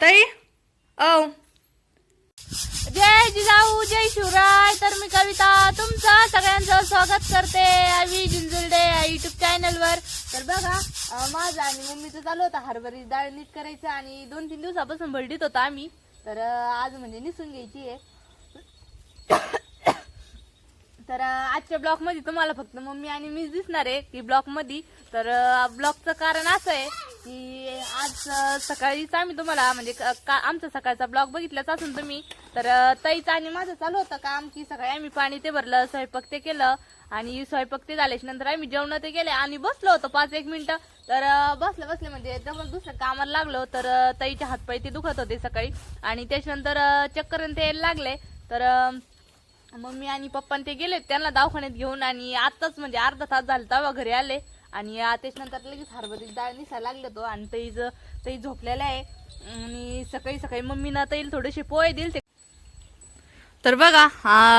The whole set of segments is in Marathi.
ताई? औ. जय जिजाऊ जय शिवराय. तर मी कविता तुमचं सगळ्यांचं स्वागत करते. आम्ही जिंजुर्डे युट्यूब चॅनल वर तर बघा माझा माझं आणि मम्मीचं चालू होता हरभरी डाळ नीट करायचं आणि दोन तीन दिवसापासून भरडीत होतो आम्ही. तर आज म्हणजे निसून घ्यायची आहे. तर आजच्या ब्लॉकमध्ये तुम्हाला फक्त मम्मी आणि मीच दिसणार आहे. की ब्लॉकमध्ये तर ब्लॉगचं कारण असं आहे की आज सकाळीच आम्ही तुम्हाला म्हणजे का- आमचा सकाळचा ब्लॉग बघितलाच असून तुम्ही तर अं, आणि माझं चालू होतं काम की सकाळी आम्ही पाणी ते भरलं स्वयंपाक ते केलं आणि स्वयंपाक ते झाल्याच्यानंतर आम्ही जेवण ते केले आणि बसलो होतो पाच एक मिनिटं. तर बसले बसले म्हणजे डबल दुसऱ्या कामाला लागलो तर अं, ताईचे हातपाय ते दुखत होते सकाळी आणि त्याच्यानंतर चक्कर आणि ते यायला लागले. तर मम्मी आणि पप्पा ते गेले त्यांना दवाखान्यात घेऊन आणि आताच म्हणजे अर्धा तास झाला तेव्हा घरी आले. आणि आ, त्याच्यानंतर लगेच हरभरी डाळ निसायला लागले तो आणि तई तई झोपलेला आहे. आणि सकाळी सकाळी मम्मीनं तैल थोडेसे पोहे दिले तर बघा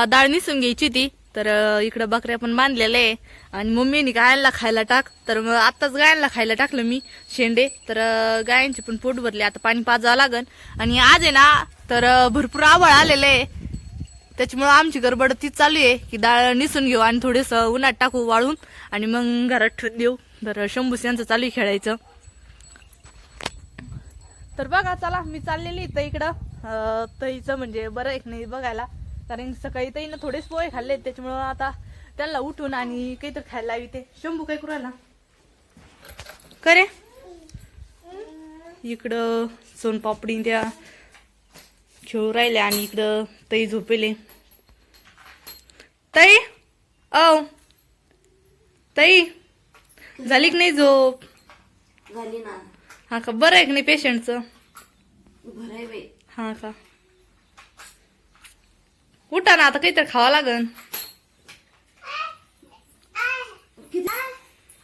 डाळ निसून घ्यायची ती. तर इकडं बकऱ्या पण बांधलेल्या आहे. आणि मम्मीने गायांना खायला टाक. तर मग आत्ताच गायांना खायला टाकलं मी शेंडे. तर अ, गायांचे पण पोट भरले. आता पाणी पाजावं लागन. आणि आज आहे ना तर भरपूर आवळ आलेलं आहे. त्याच्यामुळं आमची गडबड तीच चालू आहे की डाळ निसून घेऊ आणि थोडेस उन्हात टाकू वाळून आणि मग घरात ठेवून देऊ. तर शंभूस यांचं चालू आहे खेळायचं. तर बघा चला मी चाललेली इथं इकडं. अं, तईचं म्हणजे बरं एक नाही बघायला. कारण सकाळी तईनं थोडेच पोहे खाल्ले त्याच्यामुळं आता त्यांना उठून आणि काहीतरी खायला हवी शंभू काय करू आला करे इकडं सोनपापडी त्या खेळू राहिल्या आणि इकडं तई झोपेले. ताई औ ताई झाली की नाही झोप? झाली ना. हा का? बरं आहे की नाही पेशंटचं? बाई. हा का? उठा ना आता काहीतरी खावं लागन.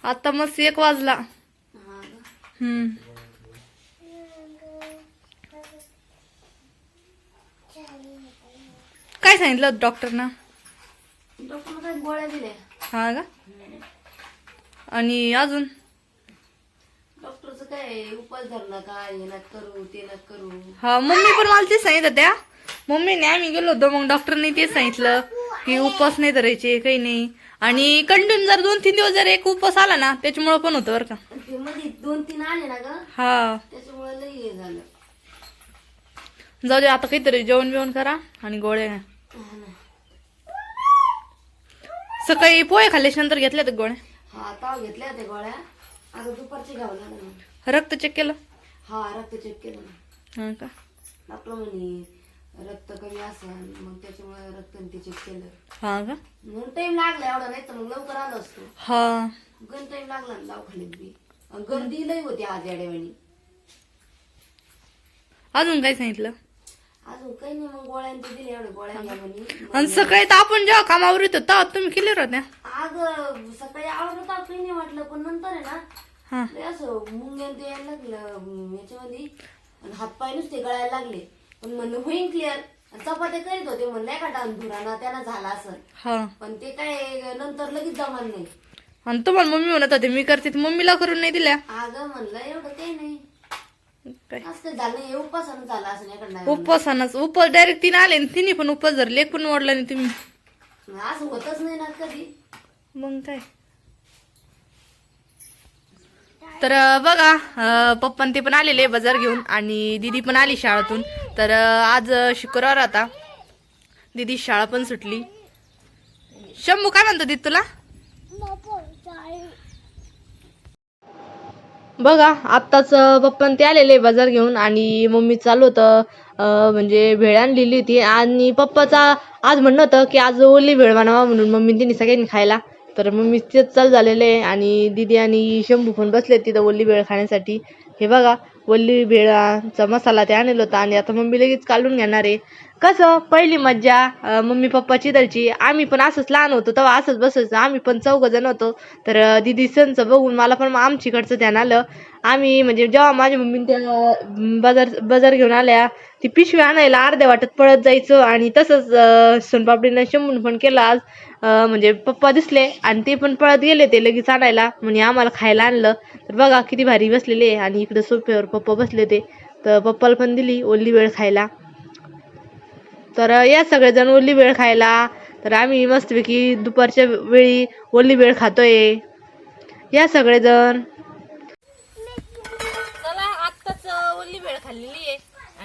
आता मस्त एक वाजला? हम्म. काय सांगितलं डॉक्टरना? डॉक्टर काय गोळ्या दिल्या? हा का? आणि अजून? डॉक्टरचं काय उपास धरला काय हे नक करू ते नक करू. हा मम्मी पण मला तेच सांगितलं त्या मम्मीने आम्ही गेलो होतो मग डॉक्टरने तेच सांगितलं की उपवास नाही धरायचे काही नाही. आणि कंटिन्यू जर दोन तीन दिवस जर एक उपवास आला ना त्याच्यामुळे पण होतं बरं का. आणि ते मध्ये दोन तीन आले ना ग? हा. त्याच्यामुळे लई हे झालं. जाऊ दे आता काहीतरी जेवण बिवण करा आणि गोळ्या घ्या. हा ना. सकाळी पोहे खाल्ल्याच्या नंतर घेतल्या त्या गोळ्या? हा ताव घेतल्या होत्या गोळ्या. आता दुपारची घ्यावं लागलं ना रक्त चेक केलं? हा रक्त चेक केलं ना. हा का? डॉक्टर म्हणे रक्त कमी असेल मग त्याच्यामुळे रक्त आणि ते चेक केलं. हा का? म्हणून टाइम लागला एवढा नाही तर मग लवकर आलो असतो. हा. गण टाइम लागला ना दवाखान्यात बी. आणि गर्दी लई होती आज याडेवाणी अजून काय सांगितलं? अजून काही नाही मग गोळ्या आणि ते दिले एवढे म्हणे. आणि सकाळी तर आपण जेव्हा कामावर येतो तेव्हा तुम्ही क्लिअर होत्या आग सकाळी आवडलं तर काही नाही वाटलं पण नंतर आहे ना हा. लय असं मुंग्यान ते यायला लागलं याच्यामध्ये आणि हातपाय नुसते गळायला लागले. पण म्हणलं होईन क्लिअर चपात्या करीत होते म्हणलं एका डान धुराना त्याला झाला असं हा. पण ते काय नंतर लगेच जमान नाही. आणि तुम्हाला मम्मी म्हणत होते मी करते तर मम्मीला करून नाही दिल्या. आग म्हणलं एवढं काही नाही. काय? उपवासानच उपवास डायरेक्ट तिने आले तिने पण उपवास धरले एक पण वाढला नाही तुम्ही असं होतच नाही ना कधी. मग काय? तर बघा अं, पप्पा ते पण आलेले बाजार घेऊन आणि दिदी पण आली शाळेतून. तर आज शुक्रवार आता. दिदी शाळा पण सुटली. शंभू काय म्हणतो दीदी तुला? बघा आत्ताच पप्पा ते आलेले बाजार घेऊन आणि मम्मी चालू होतं म्हणजे भेळ आणलेली होती आणि पप्पाचा आज म्हणणं होतं की आज ओली भेळ बनवा म्हणून मम्मी तिने सगळ्यांनी खायला. तर मम्मी तेच चालू झालेलं आहे आणि दिदी आणि शंभू पण बसले तिथं ओली भेळ खाण्यासाठी. हे बघा वल्ली भेळाचा मसाला ते आणलेला होता. आणि आता मम्मी लगेच काढून घेणार आहे. कसं पहिली मज्जा मम्मी पप्पाची दरची आम्ही पण असंच लहान होतो तेव्हा असंच बसायचं. आम्ही पण चौघ जण होतो. तर दिदी सणचं बघून मला पण आमच्याकडचं ध्यान आलं. आम्ही म्हणजे जेव्हा माझ्या मम्मीने त्या बाजार बाजार घेऊन आल्या ती पिशवी आणायला अर्ध्या वाटत पळत जायचं आणि तसंच सोनपापडीनं शंभून पण केलं आज. म्हणजे पप्पा दिसले आणि ते पण पळत गेले ते लगेच आणायला. म्हणजे आम्हाला खायला आणलं. तर बघा किती भारी बसलेले आणि इकडे सोफ्यावर पप्पा बसले ते तर पप्पाला पण दिली ओली वेळ खायला. तर या सगळेजण ओली वेळ खायला. तर आम्ही मस्तपैकी दुपारच्या वेळी ओली वेळ खातोय. या सगळेजण.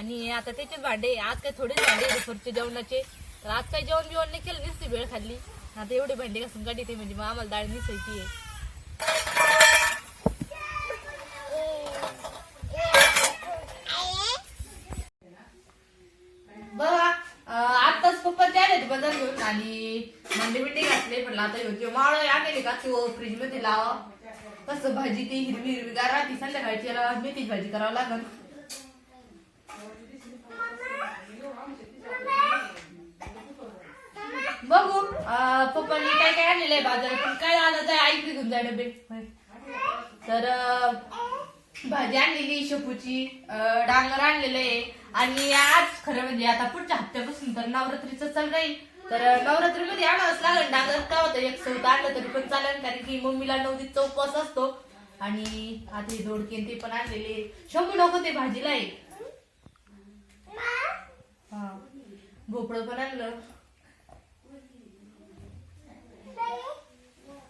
आणि आता त्याचे भांडे आज काय थोडेच भांडे दुपारचे जेवणाचे. तर आज काय जेवण बिवण नाही केलं नुसती वेळ खाल्ली. आता एवढे भांडे घासून काढी ते म्हणजे मग आम्हाला डाळ निसायची आहे बघा पप्पा आले बाजार घेऊन आणि मंडे बिंडे घातले आता ह्यो माळ आणले का तो फ्रीजमध्ये लावा. कसं भाजी ती हिरवी हिरवीगार राहते संध्याकाळची मेथीची भाजी करावं लागल. पप्पांनी काय काय आणलेलं आहे बाजारातून काय आलं जाय ऐक घेऊन जाय डबे. तर भाजी आणलेली शेपूची डांगर आणलेलं आहे. आणि आज खरं म्हणजे आता पुढच्या हप्त्यापासून तर नवरात्रीचं चाल राहील. तर नवरात्रीमध्ये आणावंच लागेल डांगर का होतं एक चौथ आणलं तरी पण चालेल कारण की मम्मीला नवदी चौकस असतो. आणि आता हे दोडके ते पण आणलेले. शंभू नको ते भाजीला आहे. हा. भोपळं पण आणलं.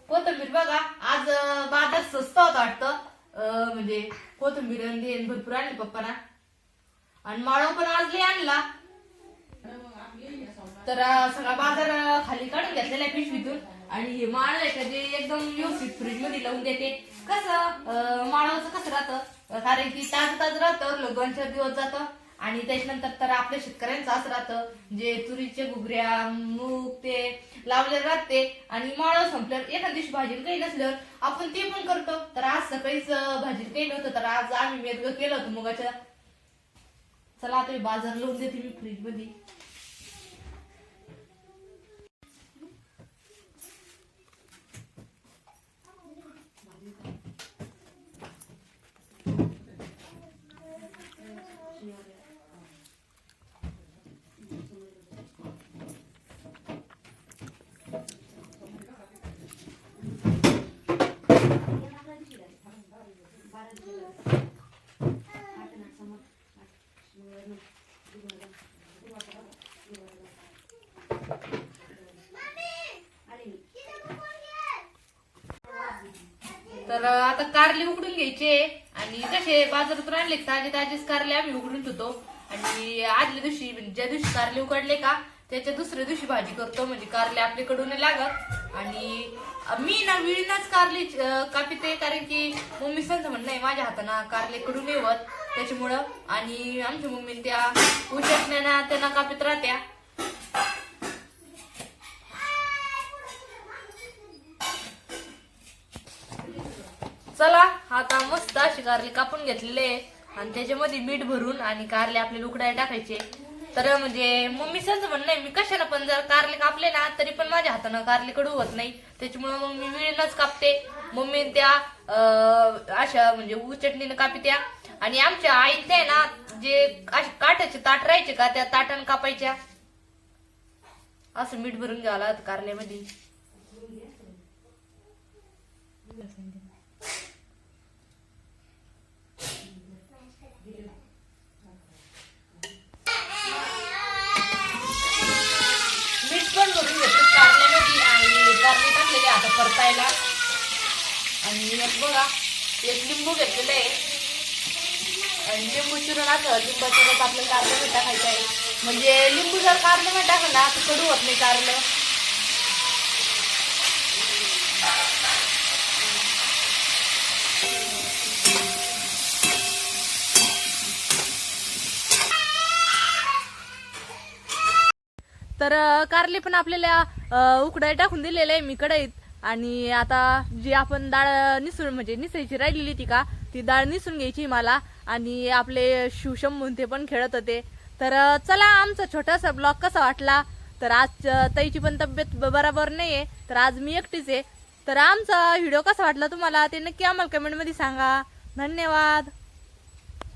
कोथंबीर बघा आज बाजार स्वस्त होता वाटतं. म्हणजे कोथंबीर आणि भरपूर आणली पप्पाना. आणि माळव पण आज लय आणला. तर सगळा बाजार खाली काढून घेतलेला आहे पिशवीतून. आणि हे माळ आहे का जे एकदम व्यवस्थित फ्रीजमध्ये लावून देते. कसं अं, माळवचं कसं राहतं? कारण की ताज ताज राहतं दोन चार दिवस जातं. आणि त्याच्यानंतर तर आपल्या शेतकऱ्यांचं असं राहतं जे तुरीचे घुगऱ्या मूग ते लावले राहते आणि माळ संपल्यावर एका दिवशी भाजी काही नसल्यावर आपण ते पण करतो. तर आज सकाळीच भाजी काही नव्हतं तर आज आम्ही मेदग केलं होतं मुगाच्या. चला आता मी बाजार लावून देते मी फ्रीजमध्ये तर आता कारले उकडून घ्यायचे. आणि कसे बाजारातून आणले ताजे ताजेच कारले आम्ही उकडून ठेवतो. आणि आदल्या दिवशी म्हणजे ज्या दिवशी कारले उकडले का त्याच्या दुसऱ्या दिवशी भाजी करतो. म्हणजे कारले आपल्याकडून लागत. आणि मी ना विळीनच कारले कापिते कारण की मम्मी संत म्हणणं आहे माझ्या हाताना कारले कडून येवत. त्याच्यामुळं आणि आमच्या मम्मी त्या उचटण्याना त्यांना कापित राहत्या. चला आता मस्त अशी कारले कापून घेतलेले आणि त्याच्यामध्ये मीठ भरून आणि कारले आपले लुकडाय टाकायचे. तर म्हणजे मम्मी संच म्हणणं आहे मी कशाला पण जर कारले कापले ना तरी पण माझ्या हातानं कारले कडू होत नाही. त्याच्यामुळे मग मी विळीनच कापते. मम्मी त्या अशा म्हणजे उचटणीनं कापित्या. आणि आमच्या आई आहे ना जे काठाचे ताट राहायचे का त्या ताटानं कापायच्या. असं मीठ भरून घ्यावं लागत कारल्यामध्ये मीठ पण भरून घेतलं कारल्यामध्ये आणि कारले टाकलेले आता परतायला. आणि एक बघा एक लिंबू घेतलेलं आहे. आणि लिंबू चिरून असं लिंबाचं रस आपल्याला कारल्यामध्ये टाकायचं आहे. म्हणजे लिंबू जर कारल्यामध्ये टाकलं ना तर कडू होत नाही कारलं. तर कारले पण आपल्याला उकडाय टाकून दिलेले आहे मी कढईत. आणि आता जी आपण डाळ निसून म्हणजे निसायची राहिलेली ती का ती डाळ निसून घ्यायची मला. आणि आपले शिवशंभून ते पण खेळत होते. तर चला आमचा छोटासा ब्लॉग कसा वाटला? तर आज ताईची पण तब्येत ब- बरोबर नाहीये. तर आज मी एकटीच आहे. तर आमचा व्हिडिओ कसा वाटला तुम्हाला ते नक्की आम्हाला कमेंटमध्ये सांगा. धन्यवाद.